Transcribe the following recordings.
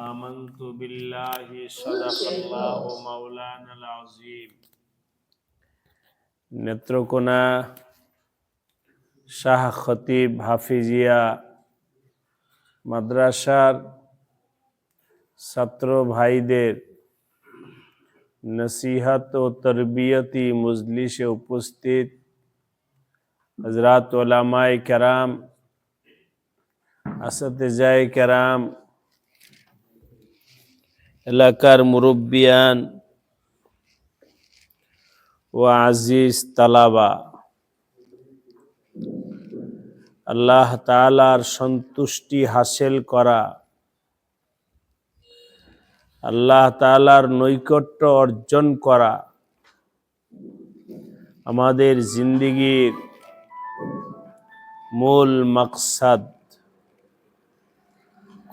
آمنت بالله صدق الله مولانا العظيم নেত্রকোনা শাহ খতিব হাফিজিয়া মাদ্রাসার ছাত্র ভাইদের নসিহত ও তরবিয়তি মজলিসে উপস্থিত হজরত ওলামাই কেরাম আসাতেজায় কেরাম এলাকার মুরব্বিয়ান ও আজিজ তালাবা। আল্লাহ তালার সন্তুষ্টি হাসিল করা। আল্লাহ তালার নৈকট্য অর্জন করা। আমাদের জিন্দিগির মূল মাকসাদ।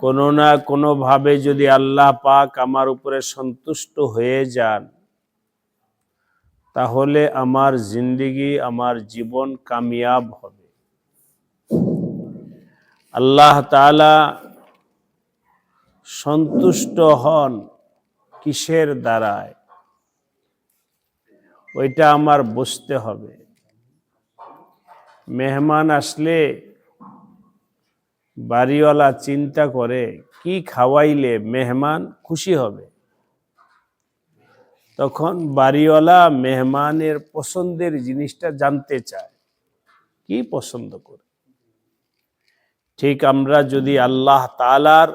কোনো না কোনোভাবে যদি আল্লাহ পাক আমার উপরে সন্তুষ্ট হয়ে যান, তাহলে আমার জিন্দিগি, আমার জীবন কামিয়াব হবে। আল্লাহ তালা সন্তুষ্ট হন কিসের দ্বারায়? ওইটা আমার বুঝতে হবে। মেহমান আসলে বাড়িওয়ালা চিন্তা করে, কি খাওয়াইলে মেহমান খুশি হবে? তখন বাড়িওয়ালা মেহমানের পছন্দের জিনিসটা জানতে চায়, কি পছন্দ করে? ঠিক আমরা যদি আল্লাহ তালার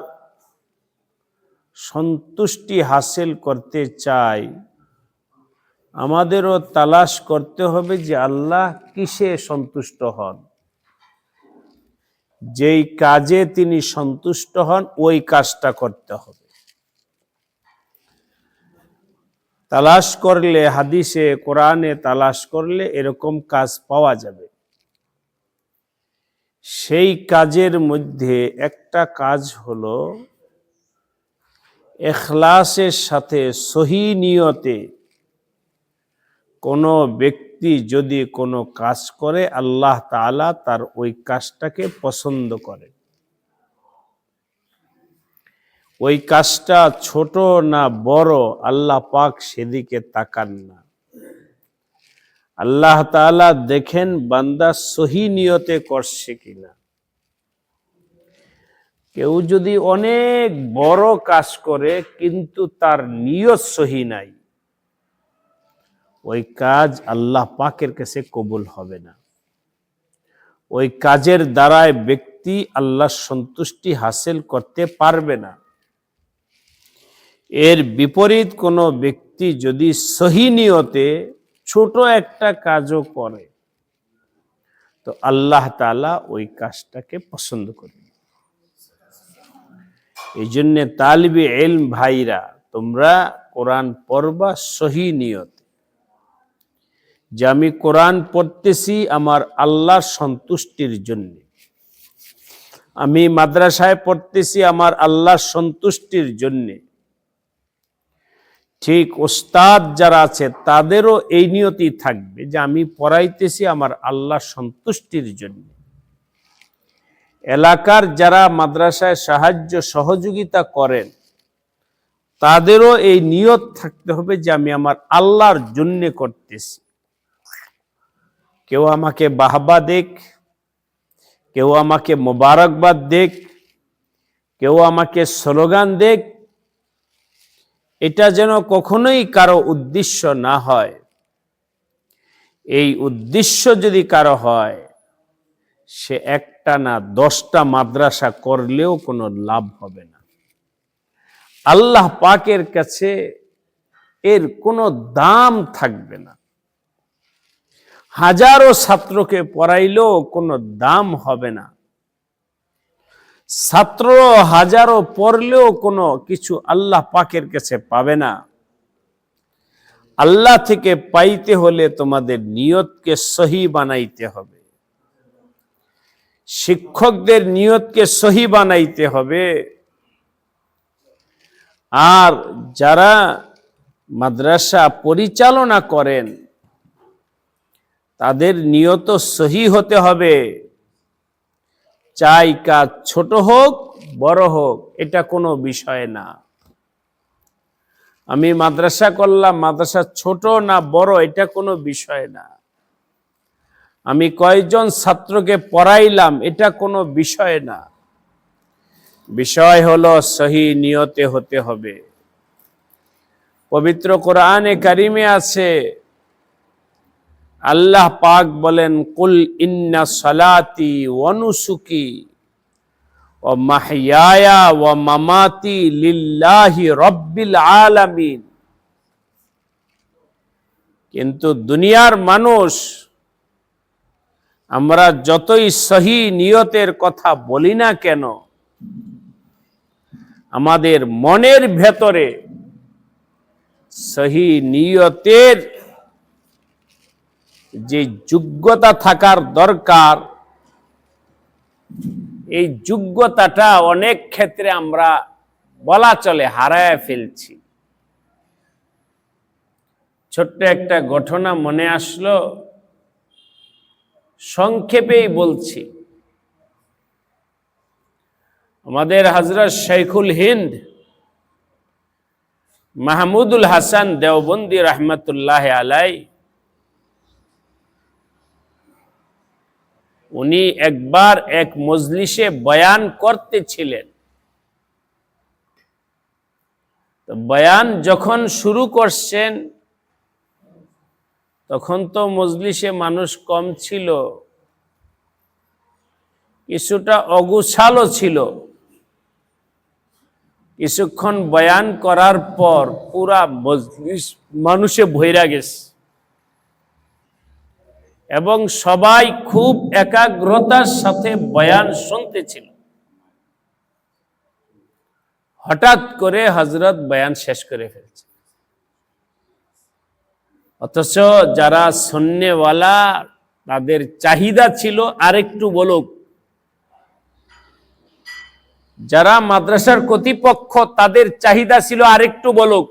সন্তুষ্টি হাসিল করতে চাই, আমাদেরও তালাশ করতে হবে যে আল্লাহ কিসে সন্তুষ্ট হন। যেই কাজে তিনি সন্তুষ্ট হন, ওই কাজটা করতে হবে। তালাশ করলে, হাদিসে, কোরআনে তালাশ করলে এরকম কাজ পাওয়া যাবে। সেই কাজের মধ্যে একটা কাজ হলো, এখলাসের সাথে সহি নিয়তে কোনো ব্যক্তি যদি কোনো কাজ করে, আল্লাহ তাআলা তার ওই কাজটাকে পছন্দ করে। ওই কাজটা ছোট না বড়, আল্লাহ পাক সেদিকে তাকান না। আল্লাহ তাআলা দেখেন বান্দা সহি নিয়তে করছে কিনা। কেউ যদি অনেক বড় কাজ করে, কিন্তু তার নিয়ত সহি নাই। ওই কাজ আল্লাহ পাকের কাছে কবুল হবে না। ওই কাজের দ্বারায় ব্যক্তি আল্লাহর সন্তুষ্টি হাসিল করতে পারবে না। এর বিপরীত কোনো ব্যক্তি যদি সহি নিয়তে ছোট একটা কাজও করে, তো আল্লাহ তালা ওই কাজটাকে পছন্দ করে এই জন্যে তালিবে এল ভাইরা, তোমরা কোরআন পড়বা সহি নিয়তে। যে আমি কোরআন পড়তেছি আমার আল্লাহর সন্তুষ্টির জন্য। আমি মাদ্রাসায় পড়তেছি আমার আল্লাহর সন্তুষ্টির জন্যে। ঠিক ওস্তাদ যারা আছে তাদেরও এই নিয়তি থাকবে যে আমি পড়াইতেছি আমার আল্লাহ সন্তুষ্টির জন্য। এলাকার যারা মাদ্রাসায় সাহায্য সহযোগিতা করেন, তাদেরও এই নিয়ত থাকতে হবে যে আমি আমার আল্লাহর জন্যে করতেছি। কেউ আমাকে বাহবা দেখ কেউ আমাকে মোবারকবাদ দেখ কেউ আমাকে স্লোগান দেখ এটা যেন কখনোই কারও উদ্দেশ্য না হয়। এই উদ্দেশ্য যদি কারও হয়, সে একটা না দশটা মাদ্রাসা করলেও কোনো লাভ হবে না। আল্লাহ পাকের কাছে এর কোনো দাম থাকবে না। হাজারো ছাত্রকে পড়াইলেও কোনো দাম হবে না। ছাত্র হাজারো পড়লেও কোনো কিছু আল্লাহ পাকের কাছে পাবে না। আল্লাহ থেকে পাইতে হলে তোমাদের নিয়তকে সহি বানাইতে হবে। শিক্ষকদের নিয়তকে সহি বানাইতে হবে। আর যারা মাদ্রাসা পরিচালনা করেন তাদের নিয়ত সহি হতে হবে। চাই কাজ ছোট হোক, বড় হোক, এটা কোনো বিষয় না। আমি মাদ্রাসা করলাম, মাদ্রাসা ছোট না বড়, এটা কোনো বিষয় না। আমি কয়েকজন ছাত্রকে পড়াইলাম, এটা কোনো বিষয় না। বিষয় হলো সহি নিয়তে হতে হবে। পবিত্র কোরআনে কারিমে আছে আল্লাহ পাক বলেন, কুল ইন্না সালাতি ওয়ানুসুকি ও মাহিয়ায়া ও মামাতি লিল্লাহি রব্বিল আলামিন। কিন্তু দুনিয়ার মানুষ, আমরা যতই সহি নিয়তের কথা বলি না কেন, আমাদের মনের ভেতরে সহি নিয়তের যে যোগ্যতা থাকার দরকার, এই যোগ্যতাটা অনেক ক্ষেত্রে আমরা বলা চলে, হারায় ফেলছি। ছোট্ট একটা ঘটনা মনে আসলো, সংক্ষেপেই বলছি। আমাদের হজরত শেখুল হিন্দ, মাহমুদুল হাসান দেওবন্দি রহমতুল্লাহ আলাই উনি একবার এক মজলিসে বয়ান করতেছিলেন। বয়ান যখন শুরু করছেন, তখন তো মজলিসে মানুষ কম ছিল, কিছুটা অগুছালো ছিল। কিছুক্ষণ বয়ান করার পর পুরা মজলিস মানুষে ভৈরা গেছে। এবং সবাই খুব একাগ্রতার সাথে বয়ান শুনতেছিল। হঠাৎ করে হজরত বয়ান শেষ করে ফেলছে। অথচ যারা শূন্যওয়ালা তাদের চাহিদা ছিল আরেকটু বলুক। যারা মাদ্রাসার কর্তৃপক্ষ, তাদের চাহিদা ছিল আরেকটু বলুক।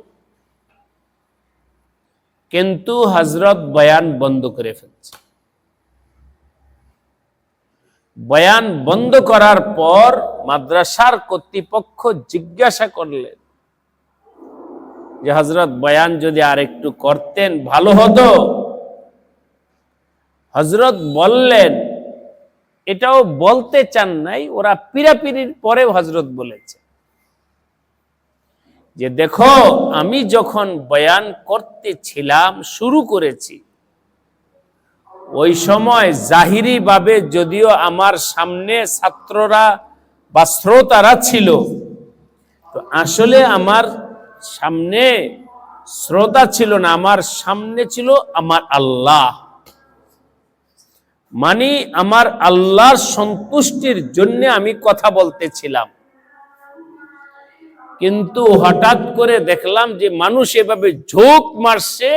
কিন্তু হজরত বয়ান বন্ধ করে ফেলছে। বয়ান বন্ধ করার পর মাদ্রাসার কর্তৃপক্ষ জিজ্ঞাসা করলেন যে হজরত বয়ান যদি আর একটু করতেন, ভালো হতো? হজরত বললেন, এটাও বলতে চান নাই, ওরা পিরাপিরির পরে হজরত বলেছে। যে, দেখো, আমি যখন বয়ান করতেছিলাম শুরু করেছি ওই সময় জাহিরি ভাবে যদিও আমার সামনে ছাত্ররা বা শ্রোতারা ছিল, তো আসলে আমার সামনে শ্রোতা ছিল না, আমার সামনে ছিল আমার আল্লাহ। মানে আমার আল্লাহর সন্তুষ্টির জন্য আমি কথা বলতেছিলাম। কিন্তু হঠাৎ করে দেখলাম যে মানুষ এভাবে ঝোঁক মারছে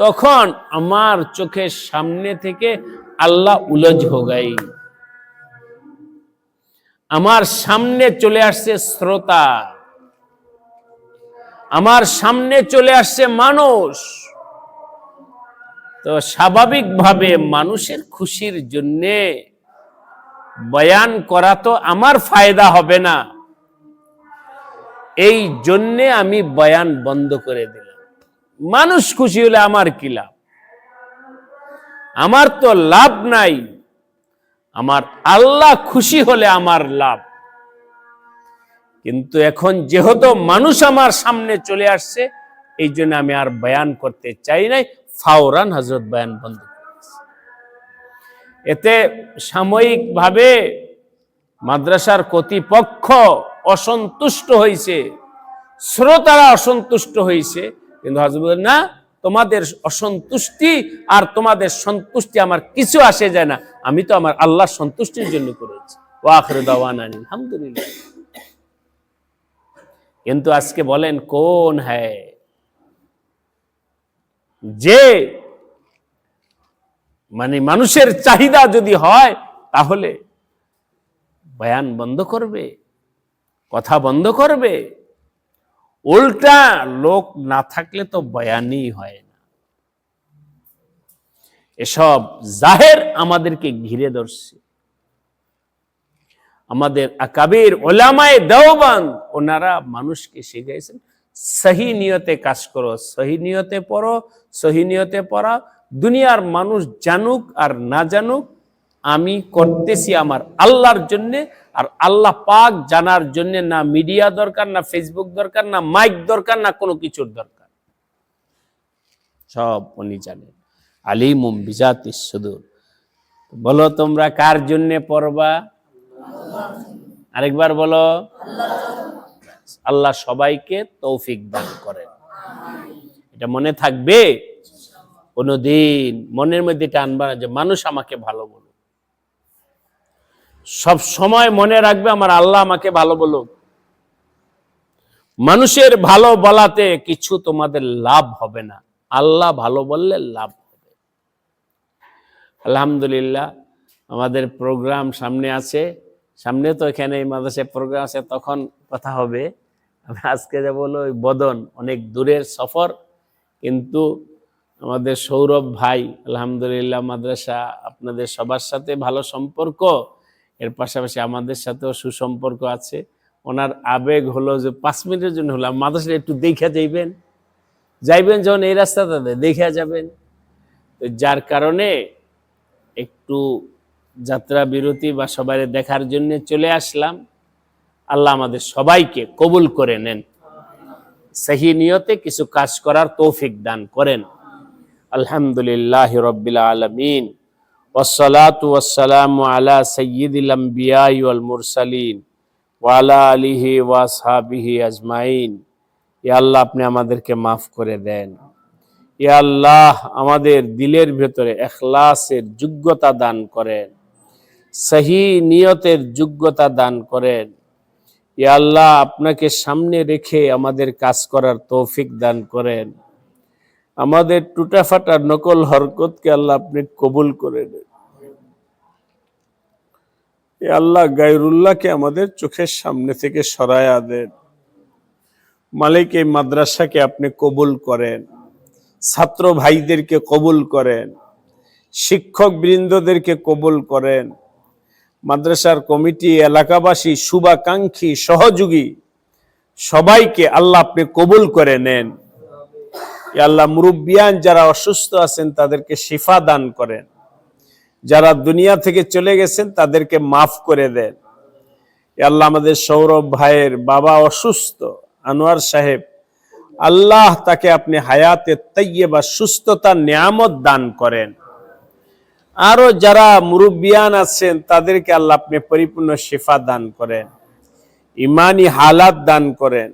তখন আমার চোখের সামনে থেকে আল্লাহ উলজ হো গাই আমার সামনে চলে আসছে শ্রোতা। আমার সামনে চলে আসছে মানুষ। তো স্বাভাবিকভাবে মানুষের খুশির জন্যে বয়ান করা তো আমার ফায়দা হবে না। এই জন্যে আমি বয়ান বন্ধ করে দিলাম। মানুষ খুশি হলে আমার কি লাভ? আমার তো লাভ নাই। আমার আল্লাহ খুশি হলে আমার লাভ। কিন্তু এখন যেহেতু মানুষ আমার সামনে চলে আসছে, এই জন্য আমি আর বয়ান করতে চাই নাই, ফাওরান হজরত বয়ান বন্ধ। এতে সাময়িকভাবে মাদ্রাসার কর্তৃপক্ষ অসন্তুষ্ট হয়েছে, শ্রোতারা অসন্তুষ্ট হয়েছে কিন্তু হজরত বলেন, না তোমাদের অসন্তুষ্টি আর তোমাদের সন্তুষ্টি আমার কিছু আসে যায় না। আমি তো আমার আল্লাহর সন্তুষ্টির জন্য করেছি। আলহামদুলিল্লাহ। কিন্তু আজকে বলেন কোন হ্যায়? যে মানে মানুষের চাহিদা যদি হয় তাহলে বয়ান বন্ধ করবে কথা বন্ধ করবে। উল্টা লোক না থাকলে তো বয়ানই হয় না। এসব জাহের আমাদেরকে ঘিরে ধরছে। আমাদের আকাবির ওলামায় দেওবান ওনারা মানুষকে শিখাইছেন, সহি নিয়তে কাজ করো, সহি নিয়তে পড়ো, সহি নিয়তে পড়া, দুনিয়ার মানুষ জানুক আর না জানুক আমি করতেছি আমার আল্লাহর জন্য, আর আল্লাহ পাক জানার জন্য না মিডিয়া দরকার, না ফেসবুক দরকার, না মাইক দরকার, না কোনো কিছুর দরকার। সব উনি জানেন। আলিমুম সুদূর। বলো তোমরা কার জন্য পড়বা? আরেকবার বলো। আল্লাহ সবাইকে তৌফিক দান করেন। এটা মনে থাকবে? কোনোদিন মনের মধ্যে টানবা না যে মানুষ আমাকে ভালো বলুক সব সময় মনে রাখবে আমার আল্লাহ আমাকে ভালো বলুক। মানুষের ভালো বলাতে কিছু তোমাদের লাভ হবে না। আল্লাহ ভালো বললে লাভ হবে। আলহামদুলিল্লাহ, আমাদের প্রোগ্রাম সামনে আছে। সামনে তো এখানে এই মাদ্রাসায় প্রোগ্রাম আছে, তখন কথা হবে। আমি আজকে যে বলো ওই বদন, অনেক দূরের সফর। কিন্তু আমাদের সৌরভ ভাই, আলহামদুলিল্লাহ মাদ্রাসা আপনাদের সবার সাথে ভালো সম্পর্ক। এর পাশাপাশি আমাদের সাথেও সুসম্পর্ক আছে। ওনার আবেগ হলো যে পাঁচ মিনিটের জন্য হলো মাদ্রাসা একটু দেখা যাইবেন। যাইবেন যখন এই রাস্তা রাস্তাটাতে দেখা যাবেন। যার কারণে একটু যাত্রা বিরতি বা সবাই দেখার জন্য চলে আসলাম। আল্লাহ আমাদের সবাইকে কবুল করে নেন। সহি নিয়তে কিছু কাজ করার তৌফিক দান করেন। আলহামদুলিল্লাহ রব্বিল আলমিন। والصلاة والسلام على سيد الأنبياء والمرسلين وعلى آله وأصحابه أجمعين ইয়া আল্লাহ আপনি আমাদেরকে মাফ করে দেন ইয়া আল্লাহ আমাদের দিলের ভেতরে এখলাসের যোগ্যতা দান করেন সহি নিয়তের যোগ্যতা দান করেন ইয়া আল্লাহ আপনাকে সামনে রেখে আমাদের কাজ করার তৌফিক দান করেন আমাদের টুটাফাটা নকল হরকতকে আল্লাহ আপনি কবুল করে নেন। এ আল্লাহ গায়রুল্লাহকে আমাদের চোখের সামনে থেকে সরায়া দেন। মালিক এই মাদ্রাসাকে আপনি কবুল করেন। ছাত্র ভাইদেরকে কবুল করেন। শিক্ষক বৃন্দদেরকে কবুল করেন। মাদ্রাসার কমিটি, এলাকাবাসী, শুভাকাঙ্ক্ষী, সহযোগী, সবাইকে আল্লাহ আপনি কবুল করে নেন। আল্লাহ মুরব্বিয়ান যারা অসুস্থ আছেন তাদেরকে শিফা দান করেন। যারা দুনিয়া থেকে চলে গেছেন তাদেরকে মাফ করে দেন। আল্লাহ আমাদের সৌরভ ভাইয়ের বাবা অসুস্থ, আনোয়ার সাহেব। আল্লাহ তাকে আপনি হায়াতে তাইয়ে বা সুস্থতা নিয়ামত দান করেন। আরও যারা মুরব্বিয়ান আছেন তাদেরকে আল্লাহ আপনি পরিপূর্ণ শিফা দান করেন। ইমানি হালাত দান করেন।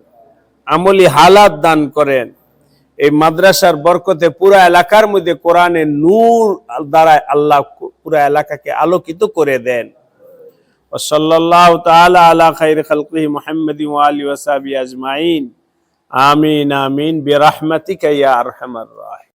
আমলি হালাত দান করেন। এই মাদ্রাসার বরকতে পুরা এলাকার মধ্যে কোরআনে নূর দ্বারা আল্লাহ পুরা এলাকাকে আলোকিত করে দেন। ওসল্লাহ তাআলা আলা খাইর খালকিহি মুহাম্মদ আলি ওয়া আজমাইন। আমিন আমিন। বিরহমাতিকা ইয়া আরহামার রাহিম।